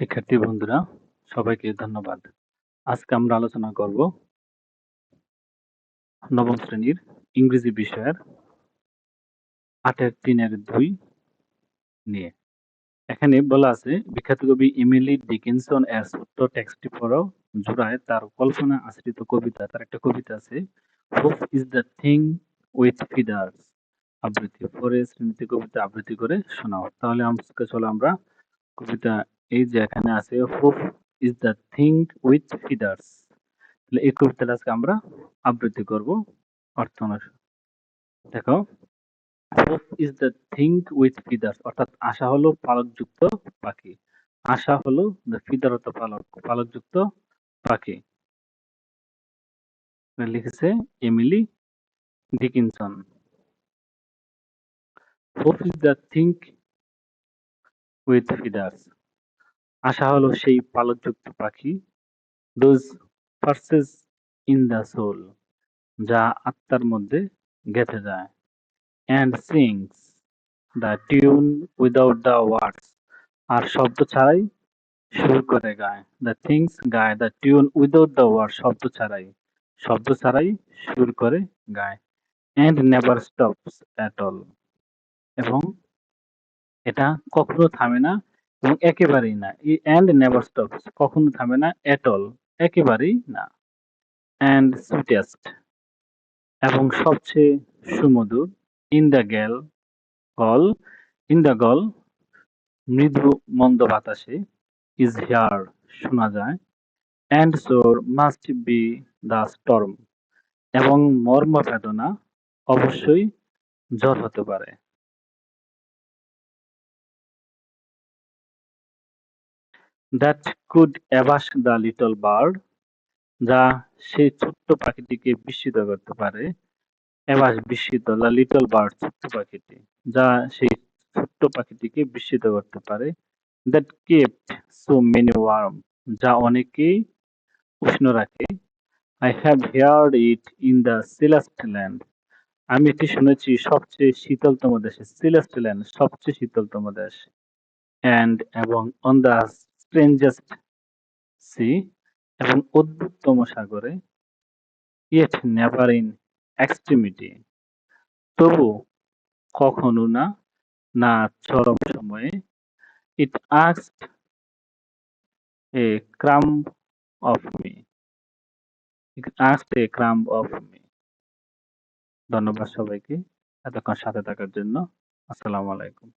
শিক্ষার্থী বন্ধুরা, সবাইকে ধন্যবাদ। আজকে আমরা আলোচনা করব নবম শ্রেণির ইংরেজি বিষয়ের আটের তিনের দুই নিয়ে। এখানে বলা আছে, বিখ্যাত কবি ইমিলি ডিকিনসন এর ছোট্ট টেক্সটটি পড়ো জোড়ায় তার কল্পনা আশ্রিত কবিতা, তার একটা কবিতা আছে hope is the thing with feathers আবৃত্তি পরে শ্রেণীতে কবিতা আবৃত্তি করে শোনাও। তাহলে আজকে চলো আমরা কবিতা এই যে এখানে আছে hope is the thing with feathers তাহলে এই কবিতাটা আজকে আমরা আবৃত্তি করব অর্থ দেখো hope is the thing with feathers অর্থাৎ আশা হলো পালকযুক্ত পাখি। আশা হলো দ্য ফিদার অর্থ পালক, পালকযুক্ত পাখি। লিখেছে Emily Dickinson. Hope is the thing with feathers আশা হলো সেই পালকযুক্ত পাখি, those perches in the soul, যা আত্মার মধ্যে গেঁথে যায়, and sings the tune without the words, আর শব্দ ছাড়াই সুর করে গায়। দ্য থিংস গায়, the tune without the word শব্দ ছাড়াই শব্দ ছাড়াই সুর করে গায়, and never stops at all. এবং এটা কখনো থামে না এবং একেবারেই না। ই অ্যান্ড নেভার স্টপস কখনো থামে না এট অল একেবারেই না। অ্যান্ড সুইটেস্ট এবং সবচেয়ে সুমধুর ইন দ্য গেল গল ইন দ্য গল মৃদু মন্দ বাতাসে ইজ হেয়ার শোনা যায়। And sore must be the storm এবং মর্ম বেদনা অবশ্যই জ্বর হতে পারে। That could abash the little bird যা সেই ছোট্ট পাখিটিকে বিস্মিত করতে পারে। অ্যাবাস বিস্মিত দ্য লিটল বার্ড ছোট্ট পাখিটি, যা সেই ছোট্ট পাখিটিকে বিস্মিত করতে পারে। That kept so many warm যা অনেকেই উষ্ণ রাখে। I have heard it in the chillest land আমি এটি শুনেছি, সবচেয়ে শীতলতম দেশে। সিলেস্ট ল্যান্ড সবচেয়ে শীতলতম দেশ। অ্যান্ড এবং অন দ্য স্ট্রেঞ্জেস্ট সি এবং অদ্ভুততম সাগরে ইয়েট নেভার ইন এক্সট্রিমিটি তবু কখনো না না চরম সময়ে it asked a crumb of me asked a crumb of me ধন্যবাদ সবাইকে এতক্ষণ সাথে থাকার জন্য। আসসালামু আলাইকুম।